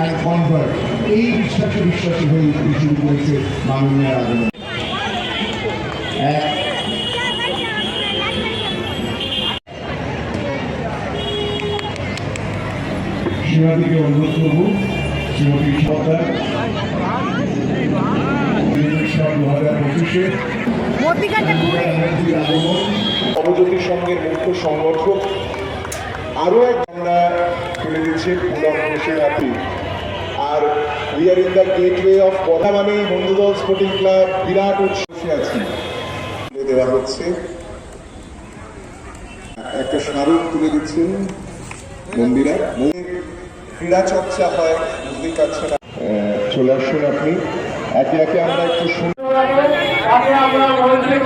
And convert. এই বিশ্বাসে বিশ্বাসী হয়ে উঠতে শুরু করেছে বাংলার আগমন এক। সীমাদিকে অনুরোধ করব শ্রীমতী সরকার। অবজ্যোতি সংঘের মুখ্য সংগঠক। আরও এক আমরা তুলে দিচ্ছে পুনম ঘোষের হাতে। আর we are in the gateway of পদামানি বন্ধুদল স্পোর্টিং ক্লাব বিরাট উৎসবে আছি। দেওয়া হচ্ছে। একটা স্মারক তুলে দিচ্ছেন মন্দিরা। ক্রীড়া চর্চা হয় বুঝতেই পারছেন চলে আসুন আপনি। একে একে আমরা একটু শুন। আমরা মন্ত্রী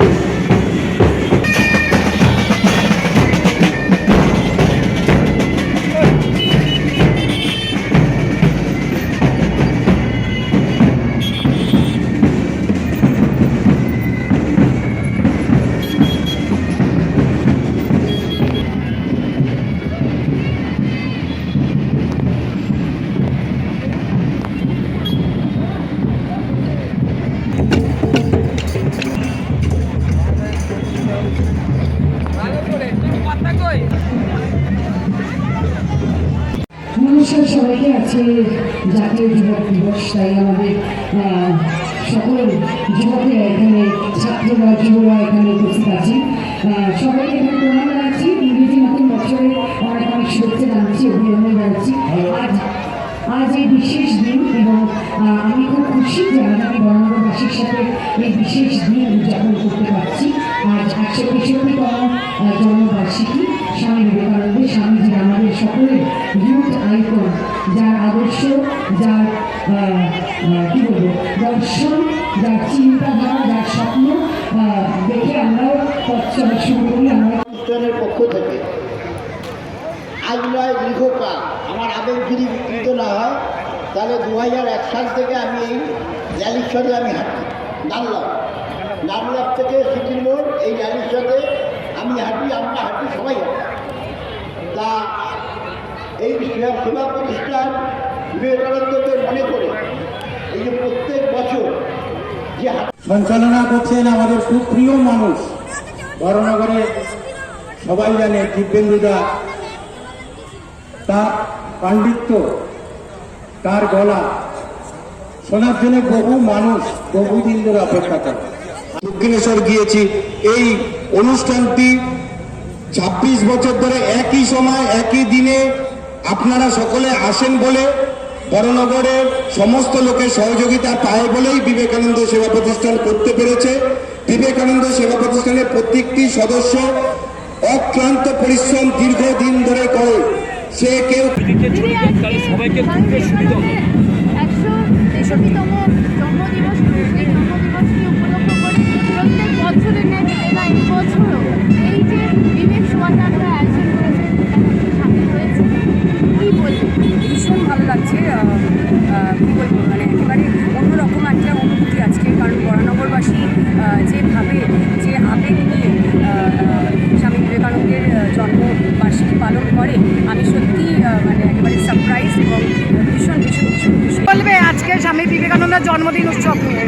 you. আছে জাতীয় যুবক দিবস তাই আমাদের সকল যুবকেরা এখানে ছাত্ররা যুবরা এখানে উপস্থিত আহ, সবাইকে এখানে প্রণাম আইকন যার আদর্শ, যার কি বলব, দর্শন, যার চিন্তাধারা, যার স্বপ্ন দেখে আমরাও পথ শুরু করি আমরা পক্ষ থেকে। আজ নয় দীর্ঘকাল। আমার আবেগ যদি বিকৃত না হয়, তাহলে দু হাজার এক সাল থেকে আমি এই র্যালির আমি হাঁটি। নামলাম নামলাম থেকে সিটির মোড়, এই র্যালির আমি হাঁটি, আমরা হাঁটি সবাই হাঁটি। তা এই সেবা সেবা প্রতিষ্ঠান বিবেকানন্দকে মনে করে এই যে প্রত্যেক বছর যে সঞ্চালনা করছেন আমাদের খুব প্রিয় মানুষ বড়নগরে সবাই জানে দিব্যেন্দুদা। তার পাণ্ডিত্য তার গলা শোনার জন্য বহু মানুষ বহুদিন ধরে অপেক্ষা করে। দক্ষিণেশ্বর গিয়েছি। এই অনুষ্ঠানটি ছাব্বিশ বছর ধরে একই সময় একই দিনে আপনারা সকলে আসেন বলে বড়নগরের সমস্ত লোকের সহযোগিতা পায় বলেই বিবেকানন্দ সেবা প্রতিষ্ঠান করতে পেরেছে। বিবেকানন্দ সেবা প্রতিষ্ঠানের প্রত্যেকটি সদস্য অক্লান্ত পরিশ্রম দীর্ঘদিন ধরে করে। সে কেউ সবাইকে সুবিধা একশো তেষট্টিতম জন্মদিবস এই জন্মদিবসকে উপলক্ষ করে প্রত্যেক বছরের ন্যায় না এই বছরও এই যে বিবেক শোভাযাত্রা আয়োজন করেছে সামনে রয়েছে কী বলবেন ভীষণ ভালো লাগছে আহ, আহ, কী বলব মানে একেবারে অন্যরকম একটা অনুভূতি আজকে কারণ বরানগরবাসী আহ, যেভাবে আহ, স্বামী বিবেকানন্দের জন্মবার্ষিকী পালন করে। আমি সত্যি মানে একেবারে সারপ্রাইজ এবং ভীষণ ভীষণ ভীষণ খুশি। বলবে আজকে স্বামী বিবেকানন্দের জন্মদিন উৎসব নিয়ে।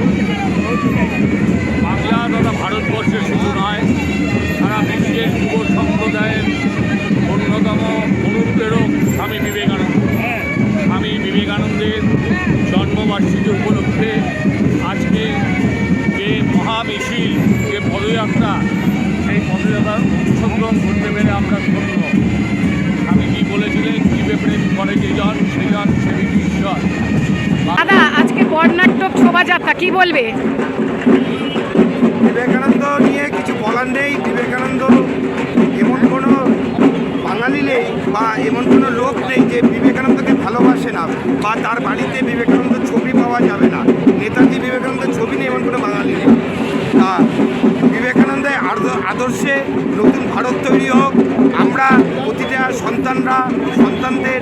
বাংলা তথা ভারতবর্ষে শুধু নয় সারা বিশ্বের যুব সম্প্রদায়ের অন্যতম অনুপ্রেরক স্বামী বিবেকানন্দ। স্বামী বিবেকানন্দের পদযাত্রার অংশগ্রহণ করতে পেরে আমরা ধন্য। স্বামীজি বলেছিলেন? জীবে প্রেম করে যে জন সে জন ঈশ্বর দাদা আজকে বর্ণাঢ্য শোভাযাত্রা কি বলবে? বিবেকানন্দ নিয়ে কিছু বলার নেই। বিবেকানন্দ এমন কোনো বাঙালি নেই বা এমন কোনো লোক নেই যে বিবেকানন্দকে ভালোবাসে না বা তার বাড়িতে বিবেকানন্দ ছবি পাওয়া যাবে আদর্শে নতুন ভারত তৈরি হোক আমরা প্রতিটা সন্তানরা সন্তানদের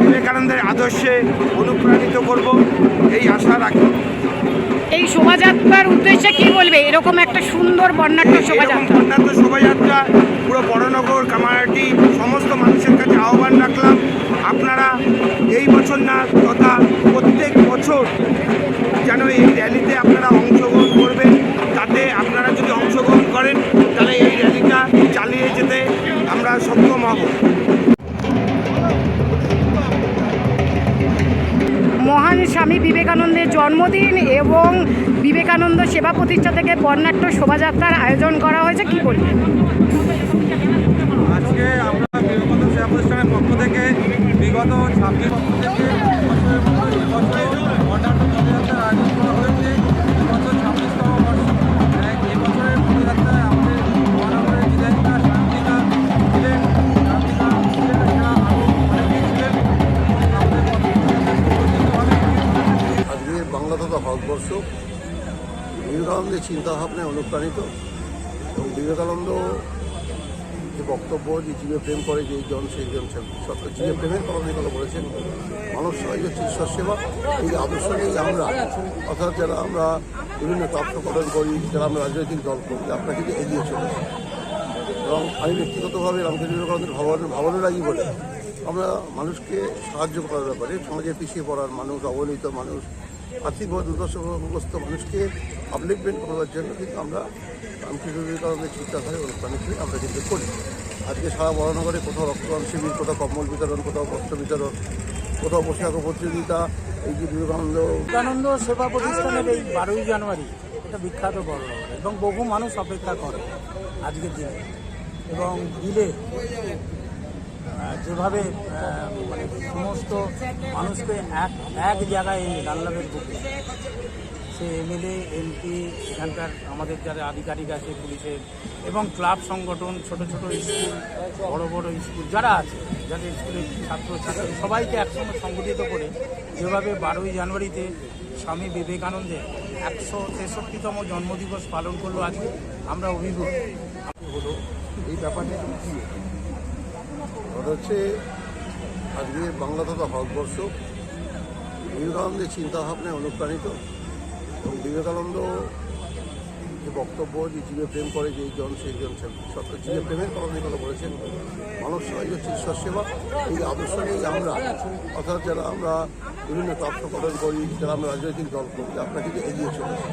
বিবেকানন্দের আদর্শে অনুপ্রাণিত করব এই আশা রাখি। এই শোভাযাত্রার উদ্দেশ্যে কি বলবে? এরকম একটা সুন্দর বর্ণাঢ্য শোভাযাত্রা। বর্ণাঢ্য শোভাযাত্রা পুরো বড়নগর কামারহাটি সমস্ত মানুষের কাছে আহ্বান রাখলাম। আপনারা এই বছর না তথা প্রত্যেক বছর যেন এই র্যালিতে আপনারা জন্মদিন এবং বিবেকানন্দ সেবা প্রতিষ্ঠা থেকে বর্ণাঢ্য শোভাযাত্রার আয়োজন করা হয়েছে, কি বলবেন? আজকে আমরা বিবেকানন্দ সেবা প্রতিষ্ঠানের পক্ষ থেকে বিগত ছাব্বিশ বছরের চিন্তাভাবনায় অনুপ্রাণিত। এবং বিবেকানন্দ যে বক্তব্য যে জীবে প্রেম করে যে জন সেই জন সত্য জীবে প্রেমের কথা কথা বলেছেন। মানব সেবাই হচ্ছে ঈশ্বর সেবা, এই আদর্শ নিয়েই আমরা, অর্থাৎ যারা আমরা বিভিন্ন প্রাপ্ত প্রদান করি, যারা আমরা রাজনৈতিক দল করি আমরা কিন্তু এগিয়ে চলেছি। এবং আমি ব্যক্তিগতভাবে রামকৃষ্ণ বিবেকানন্দের ভাবনের ভাবনারাই বলে আমরা মানুষকে সাহায্য করার ব্যাপারে, সমাজে পিছিয়ে পড়ার মানুষ, অবহেলিত মানুষ আর্থিকভাবে দুর্দশাগ্রস্ত মানুষকে আপলিফমেন্ট করার জন্য কিন্তু আমরা রামকৃষ্ণ বিবেকানন্দের চিন্তাধারায় অনুপ্রাণিত হয়ে আমরা কিন্তু করি। আজকে সারা বড়নগরে কোথাও রক্তদান শিবির, কোথাও কম্বল বিতরণ, কোথাও বস্ত্র বিতরণ, কোথাও পোশাক প্রতিযোগিতা, এই যে বিবেকানন্দ বিবেকানন্দ সেবা প্রতিষ্ঠানের এই বারোই জানুয়ারি এটা বিখ্যাত বড় এবং বহু মানুষ অপেক্ষা করে আজকের দিনে এবং দিলে যেভাবে মানে সমস্ত মানুষকে এক এক জায়গায় এনে ডানলাভের বুকে সে এমএলএ, এমপি, এখানকার আমাদের যারা আধিকারিক আছে, পুলিশের এবং ক্লাব সংগঠন, ছোট ছোট স্কুল, বড় বড় স্কুল, যারা আছে, যাদের স্কুলের ছাত্র, ছাত্রী, সবাইকে একসঙ্গে সংগঠিত করে যেভাবে বারোই জানুয়ারিতে স্বামী বিবেকানন্দের একশো তেষট্টিতম জন্মদিবস পালন করল আজকে, আমরা অভিভূত। হলো এই ব্যাপারটা কি? ওটা হচ্ছে আজকে বাংলা তথা ভারতবর্ষ বিবেকানন্দের চিন্তাভাবনায় অনুপ্রাণিত এবং বিবেকানন্দ যে বক্তব্য যে জীবে প্রেম করে যে জন, সেই জন সত্য জীবে প্রেমের কথা কথা বলেছেন। মানব সেবাই হচ্ছে ঈশ্বর সেবা। এই আদর্শ নিয়েই আমরা, অর্থাৎ যারা আমরা বিভিন্ন তথ্য প্রদান করি, যারা আমরা রাজনৈতিক দল করি কিন্তু এগিয়ে চলেছি